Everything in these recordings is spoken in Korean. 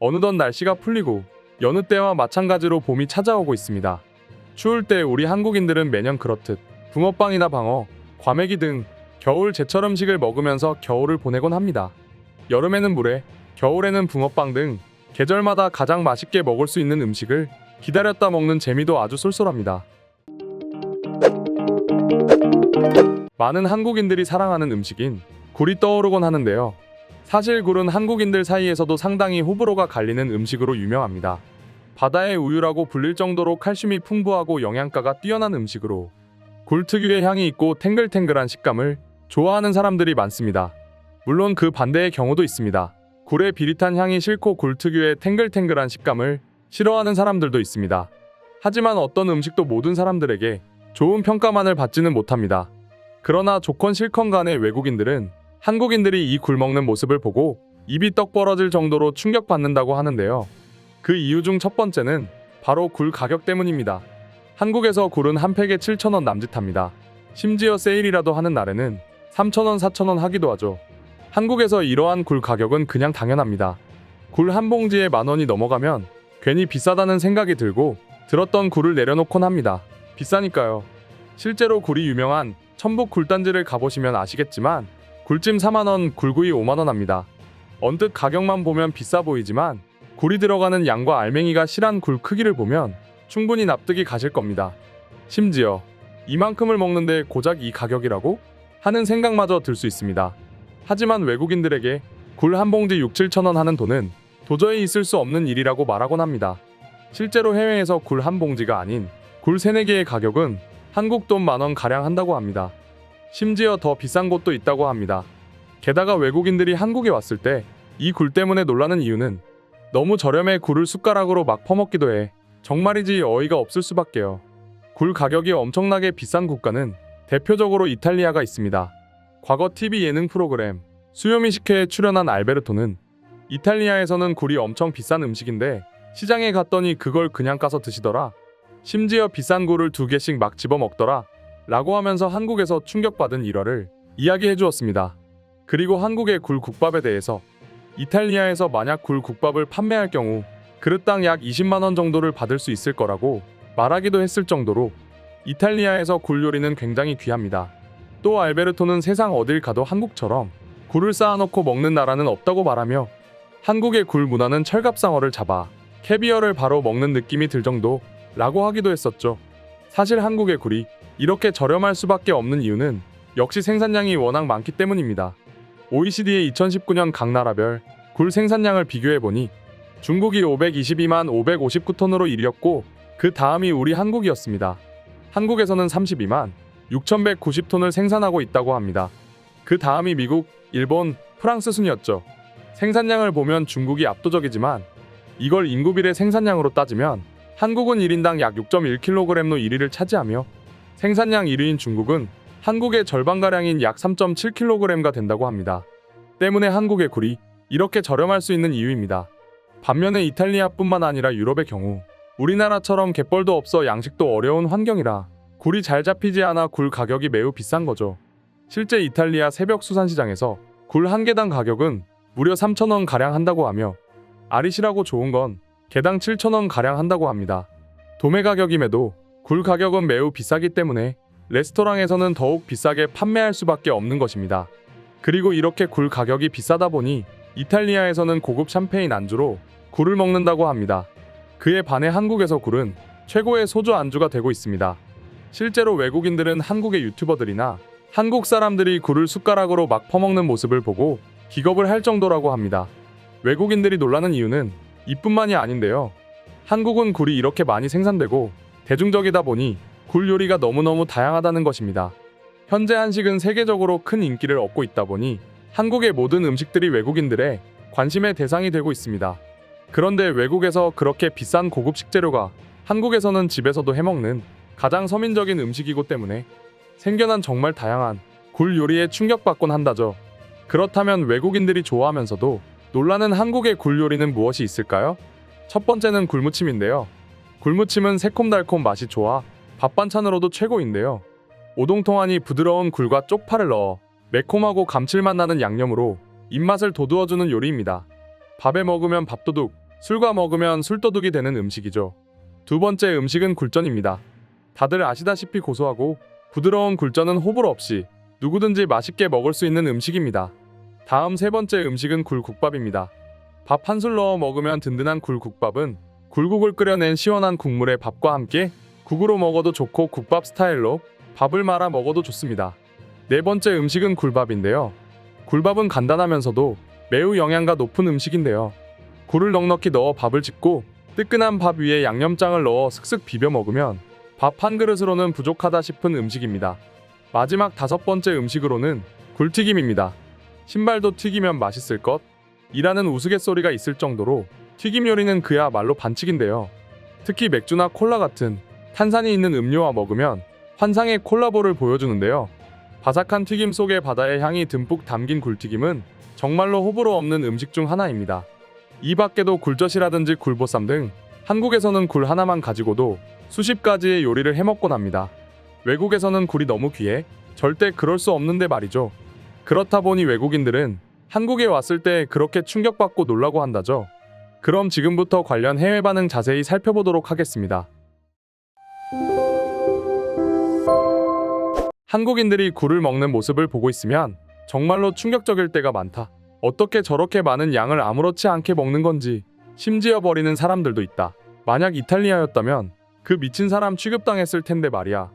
어느덧 날씨가 풀리고 여느 때와 마찬가지로 봄이 찾아오고 있습니다. 추울 때 우리 한국인들은 매년 그렇듯 붕어빵이나 방어, 과메기 등 겨울 제철 음식을 먹으면서 겨울을 보내곤 합니다. 여름에는 물회, 겨울에는 붕어빵 등 계절마다 가장 맛있게 먹을 수 있는 음식을 기다렸다 먹는 재미도 아주 쏠쏠합니다. 많은 한국인들이 사랑하는 음식인 굴이 떠오르곤 하는데요. 사실 굴은 한국인들 사이에서도 상당히 호불호가 갈리는 음식으로 유명합니다. 바다의 우유라고 불릴 정도로 칼슘이 풍부하고 영양가가 뛰어난 음식으로 굴 특유의 향이 있고 탱글탱글한 식감을 좋아하는 사람들이 많습니다. 물론 그 반대의 경우도 있습니다. 굴의 비릿한 향이 싫고 굴 특유의 탱글탱글한 식감을 싫어하는 사람들도 있습니다. 하지만 어떤 음식도 모든 사람들에게 좋은 평가만을 받지는 못합니다. 그러나 좋건 싫건 간에 외국인들은 한국인들이 이 굴 먹는 모습을 보고 입이 떡 벌어질 정도로 충격받는다고 하는데요. 그 이유 중 첫 번째는 바로 굴 가격 때문입니다. 한국에서 굴은 한 팩에 7,000원 남짓합니다. 심지어 세일이라도 하는 날에는 3,000원, 4,000원 하기도 하죠. 한국에서 이러한 굴 가격은 그냥 당연합니다. 굴 한 봉지에 만 원이 넘어가면 괜히 비싸다는 생각이 들고 들었던 굴을 내려놓곤 합니다. 비싸니까요. 실제로 굴이 유명한 천북 굴단지를 가보시면 아시겠지만 굴찜 4만원, 굴구이 5만원 합니다. 언뜻 가격만 보면 비싸 보이지만 굴이 들어가는 양과 알맹이가 실한 굴 크기를 보면 충분히 납득이 가실 겁니다. 심지어 이만큼을 먹는데 고작 이 가격이라고? 하는 생각마저 들 수 있습니다. 하지만 외국인들에게 굴 한 봉지 6, 7천 원 하는 돈은 도저히 있을 수 없는 일이라고 말하곤 합니다. 실제로 해외에서 굴 한 봉지가 아닌 굴 3, 4개의 가격은 한국 돈 만 원 가량 한다고 합니다. 심지어 더 비싼 곳도 있다고 합니다. 게다가 외국인들이 한국에 왔을 때 이 굴 때문에 놀라는 이유는 너무 저렴해 굴을 숟가락으로 막 퍼먹기도 해 정말이지 어이가 없을 수밖에요. 굴 가격이 엄청나게 비싼 국가는 대표적으로 이탈리아가 있습니다. 과거 TV 예능 프로그램 수요미식회에 출연한 알베르토는 이탈리아에서는 굴이 엄청 비싼 음식인데 시장에 갔더니 그걸 그냥 까서 드시더라. 심지어 비싼 굴을 두 개씩 막 집어 먹더라. 라고 하면서 한국에서 충격받은 일화를 이야기해 주었습니다. 그리고 한국의 굴 국밥에 대해서 이탈리아에서 만약 굴 국밥을 판매할 경우 그릇당 약 20만 원 정도를 받을 수 있을 거라고 말하기도 했을 정도로 이탈리아에서 굴 요리는 굉장히 귀합니다. 또 알베르토는 세상 어딜 가도 한국처럼 굴을 쌓아놓고 먹는 나라는 없다고 말하며 한국의 굴 문화는 철갑상어를 잡아 캐비어를 바로 먹는 느낌이 들 정도라고 하기도 했었죠. 사실 한국의 굴이 이렇게 저렴할 수밖에 없는 이유는 역시 생산량이 워낙 많기 때문입니다. OECD의 2019년 각 나라별 굴 생산량을 비교해보니 중국이 522만 559톤으로 1위였고 그 다음이 우리 한국이었습니다. 한국에서는 32만 6,190톤을 생산하고 있다고 합니다. 그 다음이 미국, 일본, 프랑스 순이었죠. 생산량을 보면 중국이 압도적이지만 이걸 인구 비례 생산량으로 따지면 한국은 1인당 약 6.1kg로 1위를 차지하며 생산량 1위인 중국은 한국의 절반가량인 약 3.7kg가 된다고 합니다. 때문에 한국의 굴이 이렇게 저렴할 수 있는 이유입니다. 반면에 이탈리아뿐만 아니라 유럽의 경우 우리나라처럼 갯벌도 없어 양식도 어려운 환경이라 굴이 잘 잡히지 않아 굴 가격이 매우 비싼 거죠. 실제 이탈리아 새벽 수산시장에서 굴 한 개당 가격은 무려 3,000원 가량 한다고 하며 아리시라고 좋은 건 개당 7,000원 가량 한다고 합니다. 도매 가격임에도 굴 가격은 매우 비싸기 때문에 레스토랑에서는 더욱 비싸게 판매할 수밖에 없는 것입니다. 그리고 이렇게 굴 가격이 비싸다 보니 이탈리아에서는 고급 샴페인 안주로 굴을 먹는다고 합니다. 그에 반해 한국에서 굴은 최고의 소주 안주가 되고 있습니다. 실제로 외국인들은 한국의 유튜버들이나 한국 사람들이 굴을 숟가락으로 막 퍼먹는 모습을 보고 기겁을 할 정도라고 합니다. 외국인들이 놀라는 이유는 이뿐만이 아닌데요. 한국은 굴이 이렇게 많이 생산되고 대중적이다 보니 굴 요리가 너무너무 다양하다는 것입니다. 현재 한식은 세계적으로 큰 인기를 얻고 있다 보니 한국의 모든 음식들이 외국인들의 관심의 대상이 되고 있습니다. 그런데 외국에서 그렇게 비싼 고급 식재료가 한국에서는 집에서도 해먹는 가장 서민적인 음식이고 때문에 생겨난 정말 다양한 굴 요리에 충격받곤 한다죠. 그렇다면 외국인들이 좋아하면서도 놀라는 한국의 굴 요리는 무엇이 있을까요? 첫 번째는 굴무침인데요. 굴무침은 새콤달콤 맛이 좋아 밥 반찬으로도 최고인데요. 오동통하니 부드러운 굴과 쪽파를 넣어 매콤하고 감칠맛 나는 양념으로 입맛을 돋우어주는 요리입니다. 밥에 먹으면 밥도둑, 술과 먹으면 술도둑이 되는 음식이죠. 두 번째 음식은 굴전입니다. 다들 아시다시피 고소하고 부드러운 굴전은 호불호 없이 누구든지 맛있게 먹을 수 있는 음식입니다. 다음 세 번째 음식은 굴국밥입니다. 밥 한 술 넣어 먹으면 든든한 굴국밥은 굴국을 끓여낸 시원한 국물에 밥과 함께 국으로 먹어도 좋고 국밥 스타일로 밥을 말아 먹어도 좋습니다. 네 번째 음식은 굴밥인데요. 굴밥은 간단하면서도 매우 영양가 높은 음식인데요. 굴을 넉넉히 넣어 밥을 짓고 뜨끈한 밥 위에 양념장을 넣어 슥슥 비벼 먹으면 밥 한 그릇으로는 부족하다 싶은 음식입니다. 마지막 다섯 번째 음식으로는 굴튀김입니다. 신발도 튀기면 맛있을 것? 이라는 우스갯소리가 있을 정도로 튀김 요리는 그야말로 반칙인데요. 특히 맥주나 콜라 같은 탄산이 있는 음료와 먹으면 환상의 콜라보를 보여주는데요. 바삭한 튀김 속에 바다의 향이 듬뿍 담긴 굴튀김은 정말로 호불호 없는 음식 중 하나입니다. 이 밖에도 굴젓이라든지 굴보쌈 등 한국에서는 굴 하나만 가지고도 수십 가지의 요리를 해먹곤 합니다. 외국에서는 굴이 너무 귀해 절대 그럴 수 없는데 말이죠. 그렇다 보니 외국인들은 한국에 왔을 때 그렇게 충격받고 놀라고 한다죠. 그럼 지금부터 관련 해외 반응 자세히 살펴보도록 하겠습니다. 한국인들이 굴을 먹는 모습을 보고 있으면 정말로 충격적일 때가 많다. 어떻게 저렇게 많은 양을 아무렇지 않게 먹는 건지 심지어 버리는 사람들도 있다. 만약 이탈리아였다면 그 미친 사람 취급당했을 텐데 말이야.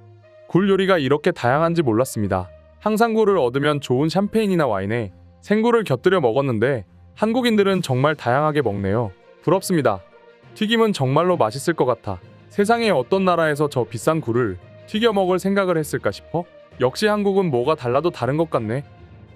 굴 요리가 이렇게 다양한지 몰랐습니다. 항상 굴을 얻으면 좋은 샴페인이나 와인에 생굴을 곁들여 먹었는데 한국인들은 정말 다양하게 먹네요. 부럽습니다. 튀김은 정말로 맛있을 것 같아. 세상에 어떤 나라에서 저 비싼 굴을 튀겨 먹을 생각을 했을까 싶어? 역시 한국은 뭐가 달라도 다른 것 같네.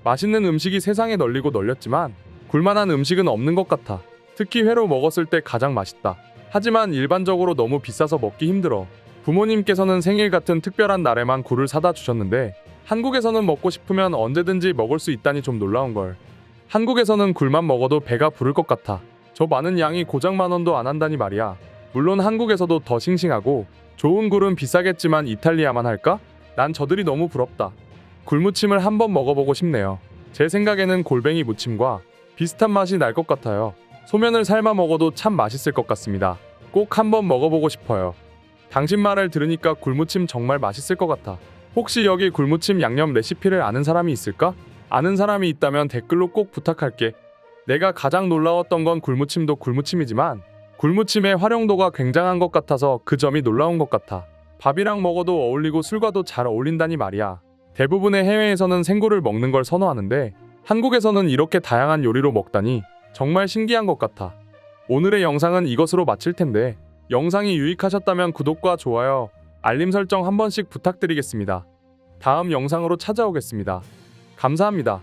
맛있는 음식이 세상에 널리고 널렸지만 굴만한 음식은 없는 것 같아. 특히 회로 먹었을 때 가장 맛있다. 하지만 일반적으로 너무 비싸서 먹기 힘들어. 부모님께서는 생일 같은 특별한 날에만 굴을 사다 주셨는데 한국에서는 먹고 싶으면 언제든지 먹을 수 있다니 좀 놀라운 걸. 한국에서는 굴만 먹어도 배가 부를 것 같아. 저 많은 양이 고작 만 원도 안 한다니 말이야. 물론 한국에서도 더 싱싱하고 좋은 굴은 비싸겠지만 이탈리아만 할까? 난 저들이 너무 부럽다. 굴무침을 한번 먹어보고 싶네요. 제 생각에는 골뱅이 무침과 비슷한 맛이 날 것 같아요. 소면을 삶아 먹어도 참 맛있을 것 같습니다. 꼭 한번 먹어보고 싶어요. 당신 말을 들으니까 굴무침 정말 맛있을 것 같아. 혹시 여기 굴무침 양념 레시피를 아는 사람이 있을까? 아는 사람이 있다면 댓글로 꼭 부탁할게. 내가 가장 놀라웠던 건 굴무침도 굴무침이지만 굴무침의 활용도가 굉장한 것 같아서 그 점이 놀라운 것 같아. 밥이랑 먹어도 어울리고 술과도 잘 어울린다니 말이야. 대부분의 해외에서는 생굴을 먹는 걸 선호하는데 한국에서는 이렇게 다양한 요리로 먹다니 정말 신기한 것 같아. 오늘의 영상은 이것으로 마칠 텐데 영상이 유익하셨다면 구독과 좋아요, 알림 설정 한 번씩 부탁드리겠습니다. 다음 영상으로 찾아오겠습니다. 감사합니다.